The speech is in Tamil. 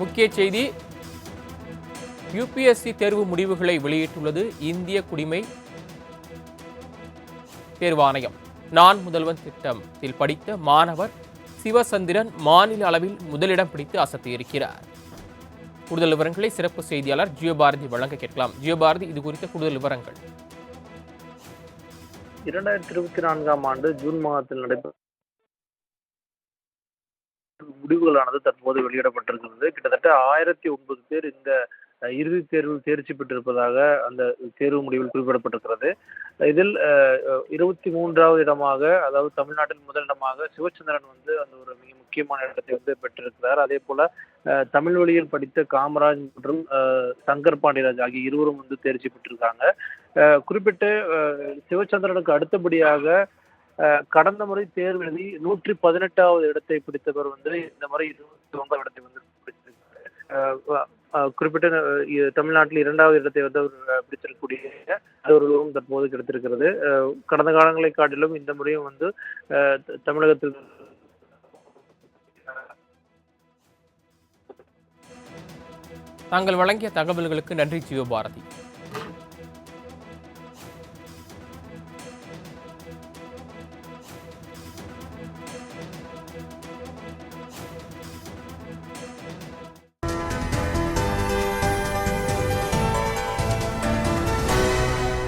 முக்கிய செய்தி. யுபிஎஸ்சி தேர்வு முடிவுகளை வெளியிட்டுள்ளது இந்திய குடிமை தேர்வாணையம். நான் முதல்வன் திட்டத்தில் படித்த மாணவர் சிவசந்திரன் மாநில அளவில் முதலிடம் பிடித்து அசத்தியிருக்கிறார். கூடுதல் விவரங்களை சிறப்பு செய்தியாளர் ஜியோபாரதி வழங்க கேட்கலாம். ஜியோபாரதி இது குறித்த கூடுதல் விவரங்கள். இரண்டாயிரத்தி இருபத்தி நான்காம் ஆண்டு ஜூன் மாதத்தில் நடைபெற்ற முடிவுகளானது தற்போது வெளியிடப்பட்டிருக்கிறது. கிட்டத்தட்ட ஆயிரத்தி ஒன்பது பேர் இந்த இறுதித் தேர்வில் தேர்ச்சி பெற்றிருப்பதாக அந்த தேர்வு முடிவில் குறிப்பிடப்பட்டிருக்கிறது. இதில் இருபத்தி மூன்றாவது இடமாக அதாவது தமிழ்நாட்டில் முதலிடமாக சிவச்சந்திரன் வந்து அந்த ஒரு மிக முக்கியமான இடத்தை வந்து பெற்றிருக்கிறார். அதே போல தமிழ் வழியில் படித்த காமராஜ் மற்றும் சங்கர் பாண்டியராஜ் ஆகிய இருவரும் வந்து தேர்ச்சி பெற்றிருக்காங்க. குறிப்பிட்டு சிவச்சந்திரனுக்கு அடுத்தபடியாக கடந்த முறை தேர்வு எழுதி நூற்றி பதினெட்டாவது இடத்தை பிடித்தவர் வந்து இந்த முறை இருபத்தி ஒன்பது இடத்தை வந்து பிடிச்சிருக்காரு குறிப்பிட்ட தமிழ்நாட்டில் இரண்டாவது இடத்தை வந்து அவர் அஹ், பிடித்திருக்கக்கூடிய அவர்களும் தற்போது கிடைத்திருக்கிறது. கடந்த காலங்களை காட்டிலும் இந்த முறையும் வந்து தமிழகத்தில் தாங்கள் வழங்கிய தகவல்களுக்கு நன்றி சிவபாரதி